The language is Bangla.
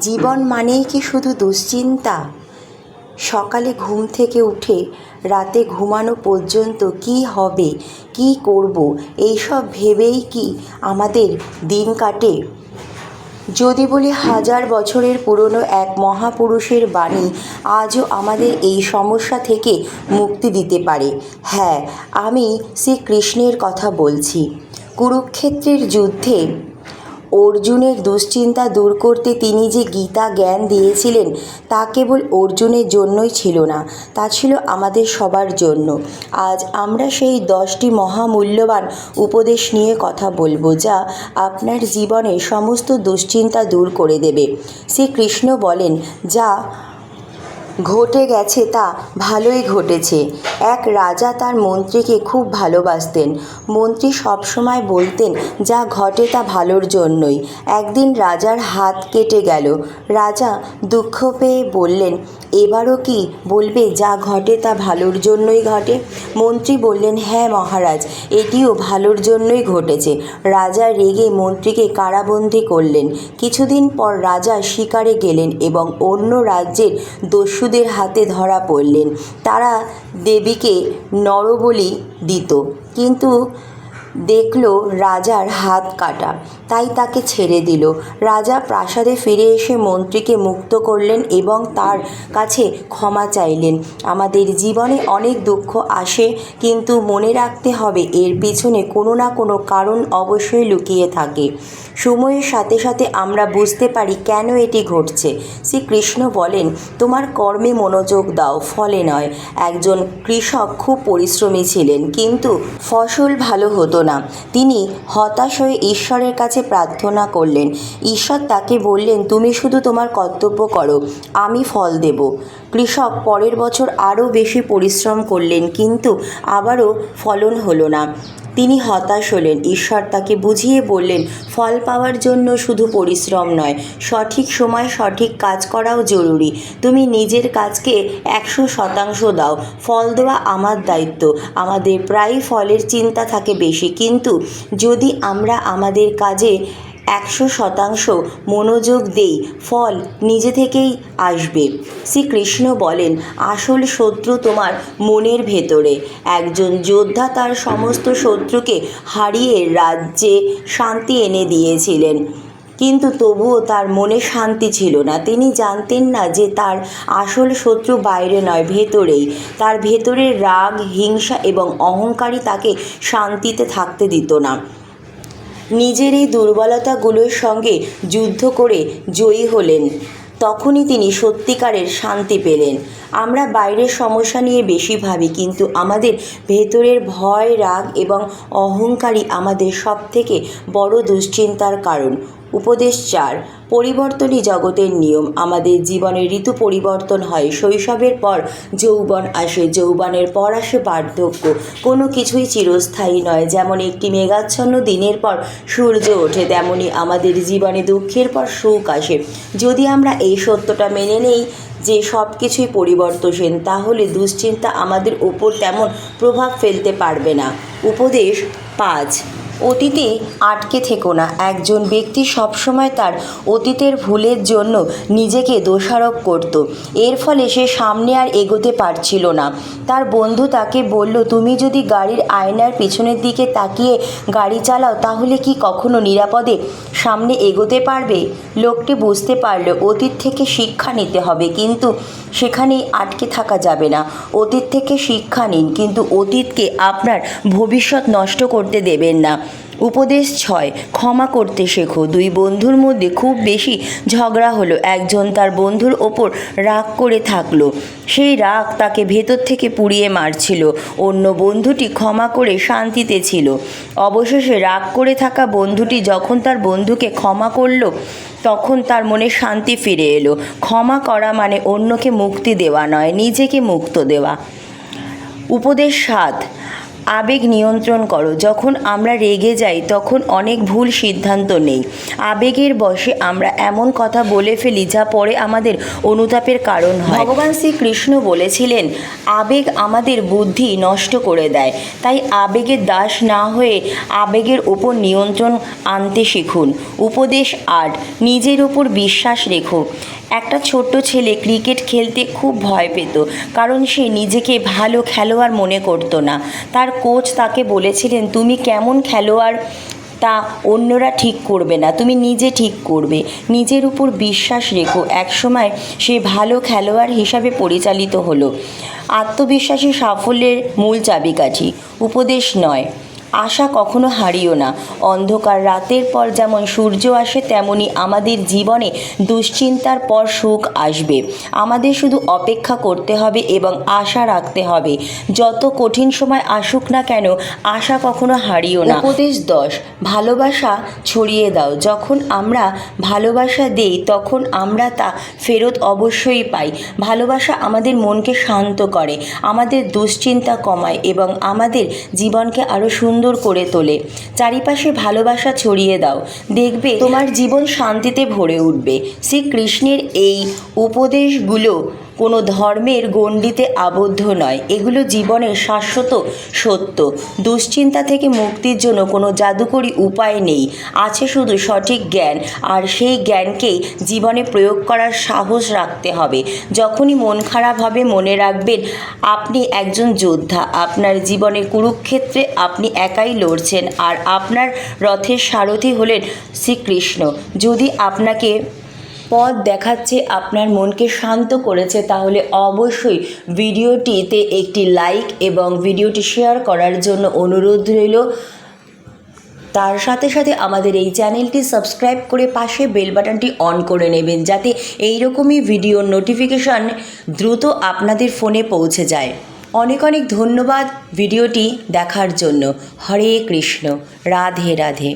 জীবন মানেই কি শুধু দুশ্চিন্তা? সকালে ঘুম থেকে উঠে রাতে ঘুমানো পর্যন্ত কী হবে, কী করব, এইসব ভেবেই কি আমাদের দিন কাটে? যদি বলি হাজার বছরের পুরনো এক মহাপুরুষের বাণী, আজও আমাদের এই সমস্যা থেকে মুক্তি দিতে পারে। হ্যাঁ আমি শ্রীকৃষ্ণের কথা বলছি। কুরুক্ষেত্রের যুদ্ধে অর্জুনের দুশ্চিন্তা দূর করতে তিনি যে গীতা জ্ঞান দিয়েছিলেন, তা কেবল অর্জুনের জন্যই ছিল না, তা ছিল আমাদের সবার জন্য। আজ আমরা সেই দশটি মহামূল্যবান উপদেশ নিয়ে কথা বলব, যা আপনার জীবনে সমস্ত দুশ্চিন্তা দূর করে দেবে। শ্রীকৃষ্ণ বলেন, যা ঘটে গেছে তা ভালোই ঘটেছে। এক রাজা তার মন্ত্রীকে খুব ভালোবাসতেন। মন্ত্রী সবসময় বলতেন, যা ঘটে তা ভালোর জন্যই। একদিন রাজার হাত কেটে গেল। রাজা দুঃখ পেয়ে বললেন এবারও কি বলবে যা ঘটে তা ভালোর জন্যই ঘটে? মন্ত্রী বললেন হ্যাঁ মহারাজ, এটিও ভালোর জন্যই ঘটেছে। রাজা রেগে মন্ত্রীকে কারাবন্দি করলেন। কিছুদিন পর রাজা শিকারে গেলেন এবং অন্য রাজ্যের দস্যুদের হাতে ধরা পড়লেন। তারা দেবীকে নরবলি দিত, কিন্তু দেখল রাজার হাত কাটা। তাই তাকে ছেড়ে দিল। রাজা প্রাসাদে ফিরে এসে মন্ত্রীকে মুক্ত করলেন এবং তার কাছে ক্ষমা চাইলেন। আমাদের জীবনে অনেক দুঃখ আসে, কিন্তু মনে রাখতে হবে এর পিছনে কোনো না কোনো কারণ অবশ্যই লুকিয়ে থাকে। সময়ের সাথে সাথে আমরা বুঝতে পারি কেন এটি ঘটছে। শ্রীকৃষ্ণ বলেন, তোমার কর্মে মনোযোগ দাও, ফলে নয়। একজন কৃষক খুব পরিশ্রমী ছিলেন, কিন্তু ফসল ভালো হতো না। তিনি হতাশ হয়ে ঈশ্বরের কাছে প্রার্থনা করলেন। ঈশ্বর তাকে বললেন, তুমি শুধু তোমার কর্তব্য করো, আমি ফল দেব। কৃষক পরের বছর আরও বেশি পরিশ্রম করলেন, কিন্তু আবারও ফলন হলো না। তিনি হতাশ হলেন। ঈশ্বর তাকে বুঝিয়ে বললেন, ফল পাওয়ার জন্য শুধু পরিশ্রম নয়, সঠিক সময় সঠিক কাজ করাও জরুরি। তুমি নিজের কাজকে একশো শতাংশ দাও, ফল দেওয়া আমার দায়িত্ব। আমাদের প্রায়ই ফলের চিন্তা থাকে বেশি, কিন্তু যদি আমরা আমাদের কাজে একশো শতাংশ মনোযোগ দেই, ফল নিজে থেকেই আসবে। শ্রীকৃষ্ণ বলেন, আসল শত্রু তোমার মনের ভেতরে। একজন যোদ্ধা তার সমস্ত শত্রুকে হারিয়ে রাজ্যে শান্তি এনে দিয়েছিলেন। কিন্তু তবুও তার মনে শান্তি ছিল না। তিনি জানতেন না যে তার আসল শত্রু বাইরে নয়, ভেতরেই। তার ভেতরের রাগ, হিংসা এবং অহংকারই তাকে শান্তিতে থাকতে দিত না। নিজের এই দুর্বলতাগুলোর সঙ্গে যুদ্ধ করে জয়ী হলেন। তখনই তিনি সত্যিকারের শান্তি পেলেন। আমরা বাইরের সমস্যা নিয়ে বেশি ভাবি, কিন্তু আমাদের ভেতরের ভয়, রাগ এবং অহংকারই আমাদের সবথেকে বড় দুশ্চিন্তার কারণ। উপদেশ চার পরিবর্তনই জগতের নিয়ম। আমাদের জীবনে ঋতু পরিবর্তন হয়, শৈশবের পর যৌবন আসে, যৌবনের পর আসে বার্ধক্য। কোনো কিছুই চিরস্থায়ী নয়, যেমন একটি মেঘাচ্ছন্ন দিনের পর সূর্য ওঠে, তেমনি আমাদের জীবনে দুঃখের পর সুখ আসে। যদি আমরা এই সত্যটা মেনে নেই যে সব কিছুই পরিবর্তনশীল, তাহলে দুশ্চিন্তা আমাদের ওপর তেমন প্রভাব ফেলতে পারবে না। উপদেশ পাঁচ। অতীতে আটকে থেকো না। একজন ব্যক্তি সবসময় তার অতীতের ভুলের জন্য নিজেকে দোষারোপ করত। এর ফলে সে সামনে আর এগোতে পারছিল না। তার বন্ধু তাকে বলল, তুমি যদি গাড়ির আয়নার পিছনের দিকে তাকিয়ে গাড়ি চালাও, তাহলে কি কখনো নিরাপদে সামনে এগোতে পারবে? লোকটি বুঝতে পারল, অতীত থেকে শিক্ষা নিতে হবে, কিন্তু সেখানেই আটকে থাকা যাবে না। অতীত থেকে শিক্ষা নিন, কিন্তু অতীতকে আপনার ভবিষ্যৎ নষ্ট করতে দেবেন না। উপদেশ ছয়, ক্ষমা করতে শেখো। দুই বন্ধুর মধ্যে খুব বেশি ঝগড়া হলো। একজন তার বন্ধুর ওপর রাগ করে থাকল। সেই রাগ তাকে ভেতর থেকে পুড়িয়ে মারছিল। অন্য বন্ধুটি ক্ষমা করে শান্তিতে ছিল। অবশেষে রাগ করে থাকা বন্ধুটি যখন তার বন্ধুকে ক্ষমা করল, তখন তার মনে শান্তি ফিরে এলো। ক্ষমা করা মানে অন্যকে মুক্তি দেওয়া নয়, নিজেকে মুক্ত দেওয়া। উপদেশ সাত আবেগ নিয়ন্ত্রণ করো। যখন আমরা রেগে যাই তখন অনেক ভুল সিদ্ধান্ত নেই। আবেগের বশে আমরা এমন কথা বলে ফেলি যা পরে আমাদের অনুতাপের কারণ হয়। ভগবান শ্রীকৃষ্ণ বলেছিলেন আবেগ আমাদের বুদ্ধি নষ্ট করে দেয়। তাই আবেগের দাস না হয়ে আবেগের ওপর নিয়ন্ত্রণ আনতে শিখুন। উপদেশ আট নিজের ওপর বিশ্বাস রেখো। একটা ছোট্ট ছেলে ক্রিকেট খেলতে খুব ভয় পেত, কারণ সে নিজেকে ভালো খেলোয়াড় মনে করতো না। তার কোচ তাকে বলেছিলেন, তুমি কেমন খেলোয়াড় তা অন্যরা ঠিক করবে না, তুমি নিজে ঠিক করবে। নিজের উপর বিশ্বাস রেখো, একসময় সে ভালো খেলোয়াড় হিসাবে পরিচালিত হলো। আত্মবিশ্বাসী সাফল্যের মূল চাবিকাঠি, উপদেশ নয়। আশা কখনো হারিও না। অন্ধকার রাতের পর যেমন সূর্য আসে, তেমনি আমাদের জীবনে দুশ্চিন্তার পর সুখ আসবে। আমাদের শুধু অপেক্ষা করতে হবে এবং আশা রাখতে হবে। যত কঠিন সময় আসুক না কেন, আশা কখনো হারিও না। উপদেশ দশ, ভালোবাসা ছড়িয়ে দাও। যখন আমরা ভালোবাসা দেই, তখন আমরা তা ফেরত অবশ্যই পাই। ভালোবাসা আমাদের মনকে শান্ত করে, আমাদের দুশ্চিন্তা কমায় এবং আমাদের জীবনকে আরও সুন্দর করে তোলে। চারিপাশে ভালোবাসা ছড়িয়ে দাও। দেখবে তোমার জীবন শান্তিতে ভরে উঠবে। শ্রীকৃষ্ণের এই উপদেশগুলো কোনো ধর্মের গণ্ডিতে আবদ্ধ নয়। এগুলো জীবনের শাশ্বত সত্য। দুশ্চিন্তা থেকে মুক্তির জন্য কোনো জাদুকরী উপায় নেই। আছে শুধু সঠিক জ্ঞান, আর সেই জ্ঞানকেই জীবনে প্রয়োগ করার সাহস রাখতে হবে। যখনই মন খারাপ হবে মনে রাখবেন, আপনি একজন যোদ্ধা। আপনার জীবনের কুরুক্ষেত্রে আপনি একাই লড়ছেন, আর আপনার রথের সারথি হলেন শ্রীকৃষ্ণ। যদি আপনাকে পথ দেখাচ্ছে, আপনার মনকে শান্ত করেছে, তাহলে অবশ্যই ভিডিওটিতে একটি লাইক এবং ভিডিওটি শেয়ার করার জন্য অনুরোধ রইল। তার সাথে সাথে আমাদের এই চ্যানেলটি সাবস্ক্রাইব করে পাশে বেল বাটনটি অন করে নেবেন, যাতে এই রকমই ভিডিওর নোটিফিকেশান দ্রুত আপনাদের ফোনে পৌঁছে যায়। অনেক অনেক ধন্যবাদ ভিডিওটি দেখার জন্য। হরে কৃষ্ণ। রাধে রাধে।